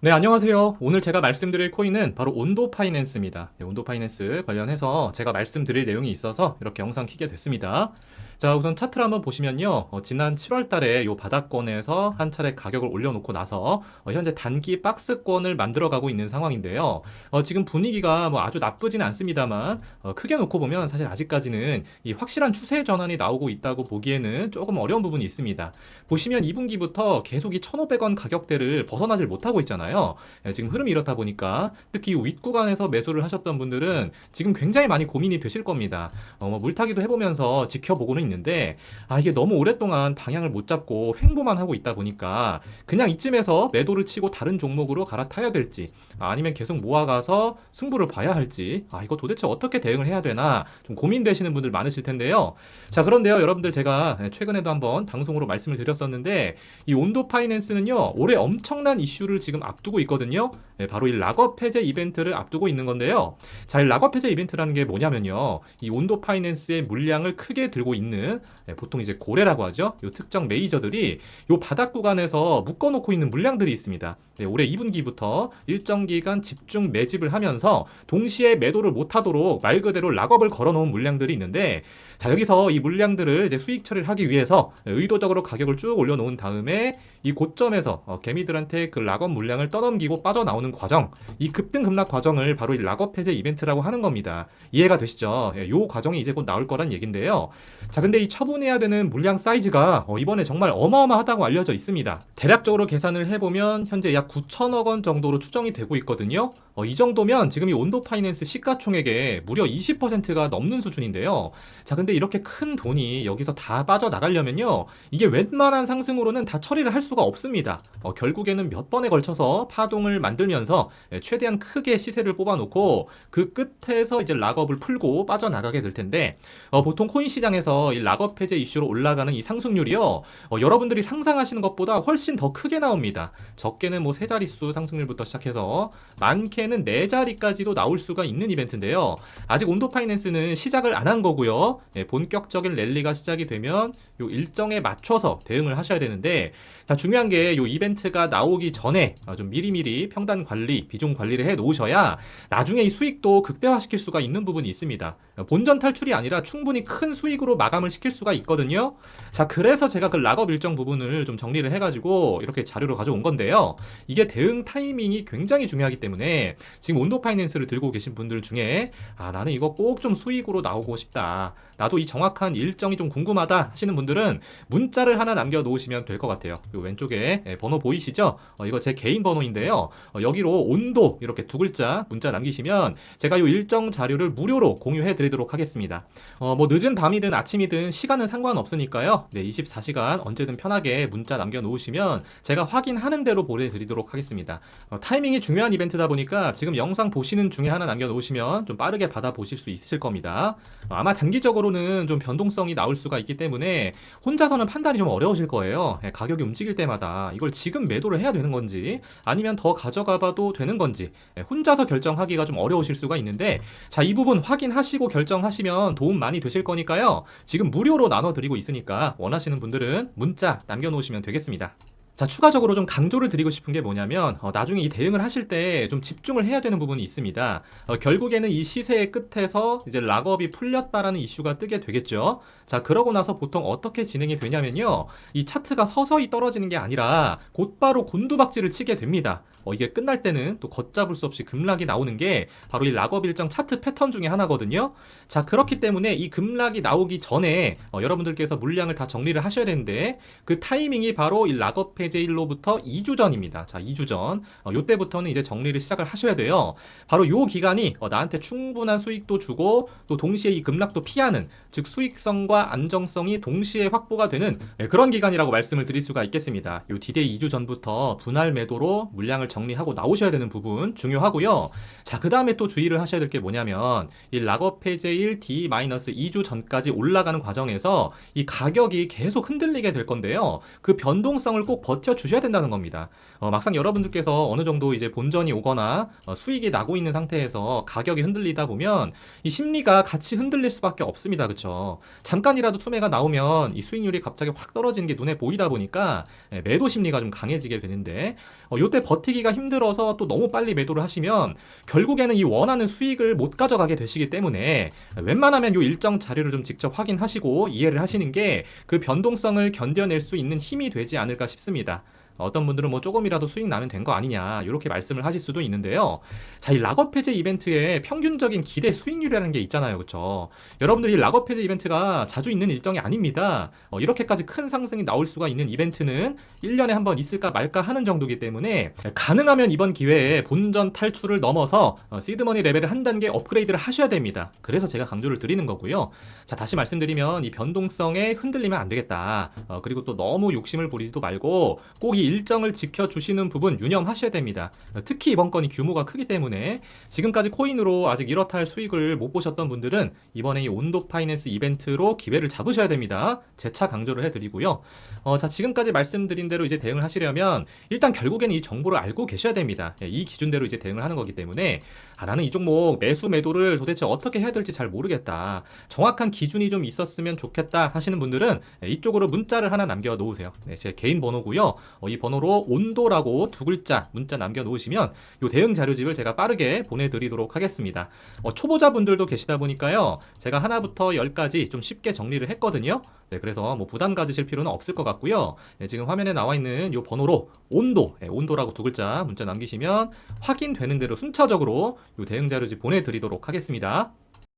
네, 안녕하세요. 오늘 제가 말씀드릴 코인은 바로 온도 파이낸스입니다. 네, 온도 파이낸스 관련해서 제가 말씀드릴 내용이 있어서 이렇게 영상 키게 됐습니다. 자, 우선 차트를 한번 보시면요. 어, 지난 7월 달에 요 바닥권에서 한 차례 가격을 올려놓고 나서 어, 현재 단기 박스권을 만들어가고 있는 상황인데요. 어, 지금 분위기가 뭐 아주 나쁘지는 않습니다만 어, 크게 놓고 보면 사실 아직까지는 이 확실한 추세 전환이 나오고 있다고 보기에는 조금 어려운 부분이 있습니다. 보시면 2분기부터 계속 이 1,500원 가격대를 벗어나질 못하고 있잖아요. 예, 지금 흐름이 이렇다 보니까 특히 이 윗구간에서 매수를 하셨던 분들은 지금 굉장히 많이 고민이 되실 겁니다. 어, 뭐 물타기도 해보면서 지켜보고는 있는데 아 이게 너무 오랫동안 방향을 못 잡고 횡보만 하고 있다 보니까 그냥 이쯤에서 매도를 치고 다른 종목으로 갈아타야 될지 아, 아니면 계속 모아가서 승부를 봐야 할지 아 이거 도대체 어떻게 대응을 해야 되나 좀 고민되시는 분들 많으실 텐데요. 자 그런데요 여러분들 제가 최근에도 한번 방송으로 말씀을 드렸었는데 이 온도 파이낸스는요 올해 엄청난 이슈를 지금 앞두고 있거든요. 네, 바로 이 락업 해제 이벤트를 앞두고 있는 건데요. 자, 이 락업 해제 이벤트라는 게 뭐냐면요. 이 온도 파이낸스의 물량을 크게 들고 있는 네, 보통 이제 고래라고 하죠. 요 특정 메이저들이 요 바닥 구간에서 묶어놓고 있는 물량들이 있습니다. 네, 올해 2분기부터 일정 기간 집중 매집을 하면서 동시에 매도를 못하도록 말 그대로 락업을 걸어놓은 물량들이 있는데 자 여기서 이 물량들을 이제 수익 처리를 하기 위해서 의도적으로 가격을 쭉 올려놓은 다음에 이 고점에서 어, 개미들한테 그 락업 물량을 떠넘기고 빠져나오는 과정 이 급등 급락 과정을 바로 이 락업 해제 이벤트라고 하는 겁니다 이해가 되시죠? 예, 요 과정이 이제 곧 나올 거란 얘긴데요 자 근데 이 처분해야 되는 물량 사이즈가 어, 이번에 정말 어마어마하다고 알려져 있습니다. 대략적으로 계산을 해보면 현재 약 9천억 원 정도로 추정이 되고 있거든요. 어, 이 정도면 지금 이 온도 파이낸스 시가총액의 무려 20%가 넘는 수준인데요. 자 근데 이렇게 큰 돈이 여기서 다 빠져나가려면요 이게 웬만한 상승으로는 다 처리를 할 수가 없습니다. 어, 결국에는 몇 번에 걸쳐서 파동을 만들면서 예, 최대한 크게 시세를 뽑아놓고 그 끝에서 이제 락업을 풀고 빠져나가게 될 텐데 어, 보통 코인 시장에서 이 락업 해제 이슈로 올라가는 이 상승률이요. 어, 여러분들이 상상하시는 것보다 훨씬 더 크게 나옵니다. 적게는 뭐 세 자릿수 상승률부터 시작해서 많게는 네 자리까지도 나올 수가 있는 이벤트인데요. 아직 온도 파이낸스는 시작을 안 한 거고요. 예, 본격적인 랠리가 시작이 되면 요 일정에 맞춰서 대응을 하셔야 되는데 자 중요한 게 요 이벤트가 나오기 전에 어, 좀 미리미리 평단 관리, 비중 관리를 해 놓으셔야 나중에 이 수익도 극대화시킬 수가 있는 부분이 있습니다. 어, 본전 탈출이 아니라 충분히 큰 수익으로 마감을 시킬 수가 있거든요. 자 그래서 제가 그 락업 일정 부분을 좀 정리를 해가지고 이렇게 자료로 가져온 건데요. 이게 대응 타이밍이 굉장히 중요하기 때문에 지금 온도 파이낸스를 들고 계신 분들 중에 아 나는 이거 꼭 좀 수익으로 나오고 싶다. 나도 이 정확한 일정이 좀 궁금하다 하시는 분들은 문자를 하나 남겨 놓으시면 될 것 같아요. 요 왼쪽에 예, 번호 보이시죠? 어, 이거 제 개인 번호인데요. 어, 여기로 온도 이렇게 두 글자 문자 남기시면 제가 요 일정 자료를 무료로 공유해 드리도록 하겠습니다. 어, 뭐 늦은 밤이든 아침이든 시간은 상관없으니까요. 네, 24시간 언제든 편하게 문자 남겨 놓으시면 제가 확인하는 대로 보내드리도록 하겠습니다. 어, 타이밍이 중요한 이벤트다 보니까 지금 영상 보시는 중에 하나 남겨 놓으시면 좀 빠르게 받아 보실 수 있으실 겁니다. 어, 아마 단기적으로는 좀 변동성이 나올 수가 있기 때문에 혼자서는 판단이 좀 어려우실 거예요. 예, 가격이 움직일 때마다 이걸 지금 매도를 해야 되는 건지 아니면 더 가져가 봐도 되는 건지 예, 혼자서 결정하기가 좀 어려우실 수가 있는데 자, 이 부분 확인하시고 결 정하시면 도움 많이 되실 거니까요. 지금 무료로 나눠 드리고 있으니까 원하시는 분들은 문자 남겨 놓으시면 되겠습니다. 자, 추가적으로 좀 강조를 드리고 싶은 게 뭐냐면, 어, 나중에 이 대응을 하실 때 좀 집중을 해야 되는 부분이 있습니다. 어, 결국에는 이 시세의 끝에서 이제 락업이 풀렸다라는 이슈가 뜨게 되겠죠. 자, 그러고 나서 보통 어떻게 진행이 되냐면요. 이 차트가 서서히 떨어지는 게 아니라 곧바로 곤두박질을 치게 됩니다. 어, 이게 끝날 때는 또 걷잡을 수 없이 급락이 나오는 게 바로 이 락업 일정 차트 패턴 중에 하나거든요. 자, 그렇기 때문에 이 급락이 나오기 전에 어, 여러분들께서 물량을 다 정리를 하셔야 되는데 그 타이밍이 바로 이 락업 해제일로부터 2주 전입니다. 자, 2주 전. 어, 요때부터는 이제 정리를 시작을 하셔야 돼요. 바로 요 기간이 어, 나한테 충분한 수익도 주고 또 동시에 이 급락도 피하는 즉 수익성과 안정성이 동시에 확보가 되는 예, 그런 기간이라고 말씀을 드릴 수가 있겠습니다. 요 디데이 2주 전부터 분할 매도로 물량을 정리하고 나오셔야 되는 부분 중요하고요. 자, 그 다음에 또 주의를 하셔야 될 게 뭐냐면 이 락업 해제일 D-2주 전까지 올라가는 과정에서 이 가격이 계속 흔들리게 될 건데요. 그 변동성을 꼭 버텨주셔야 된다는 겁니다. 어, 막상 여러분들께서 어느 정도 이제 본전이 오거나 어, 수익이 나고 있는 상태에서 가격이 흔들리다 보면 이 심리가 같이 흔들릴 수밖에 없습니다. 그쵸? 잠깐이라도 투매가 나오면 이 수익률이 갑자기 확 떨어지는 게 눈에 보이다 보니까 예, 매도 심리가 좀 강해지게 되는데 어, 요때 버티기 가 힘들어서 또 너무 빨리 매도를 하시면 결국에는 이 원하는 수익을 못 가져가게 되시기 때문에 웬만하면 요 일정 자료를 좀 직접 확인하시고 이해를 하시는 게 그 변동성을 견뎌낼 수 있는 힘이 되지 않을까 싶습니다. 어떤 분들은 뭐 조금이라도 수익 나면 된 거 아니냐 이렇게 말씀을 하실 수도 있는데요. 자, 이 락업 해제 이벤트의 평균적인 기대 수익률이라는 게 있잖아요, 그렇죠? 여러분들이 락업 해제 이벤트가 자주 있는 일정이 아닙니다. 어, 이렇게까지 큰 상승이 나올 수가 있는 이벤트는 1년에 한 번 있을까 말까 하는 정도이기 때문에 가능하면 이번 기회에 본전 탈출을 넘어서 어, 시드머니 레벨을 한 단계 업그레이드를 하셔야 됩니다. 그래서 제가 강조를 드리는 거고요. 자, 다시 말씀드리면 이 변동성에 흔들리면 안 되겠다. 어, 그리고 또 너무 욕심을 부리지도 말고 꼭이 일정을 지켜주시는 부분 유념하셔야 됩니다. 어, 특히 이번 건이 규모가 크기 때문에 지금까지 코인으로 아직 이렇다 할 수익을 못 보셨던 분들은 이번에 이 온도 파이낸스 이벤트로 기회를 잡으셔야 됩니다. 재차 강조를 해드리고요. 어, 자, 지금까지 말씀드린 대로 이제 대응을 하시려면 일단 결국에는 이 정보를 알고 계셔야 됩니다. 예, 이 기준대로 이제 대응을 하는 거기 때문에 아, 나는 이 종목 매수 매도를 도대체 어떻게 해야 될지 잘 모르겠다. 정확한 기준이 좀 있었으면 좋겠다 하시는 분들은 예, 이쪽으로 문자를 하나 남겨 놓으세요. 네, 제 개인 번호고요. 어, 이 번호로 온도라고 두 글자 문자 남겨 놓으시면 이 대응 자료집을 제가 빠르게 보내드리도록 하겠습니다. 어, 초보자분들도 계시다 보니까요. 제가 하나부터 열까지 좀 쉽게 정리를 했거든요. 네, 그래서 뭐 부담 가지실 필요는 없을 것 같고요. 네, 지금 화면에 나와 있는 이 번호로 온도, 네, 온도라고 두 글자 문자 남기시면 확인되는 대로 순차적으로 이 대응 자료집 보내드리도록 하겠습니다.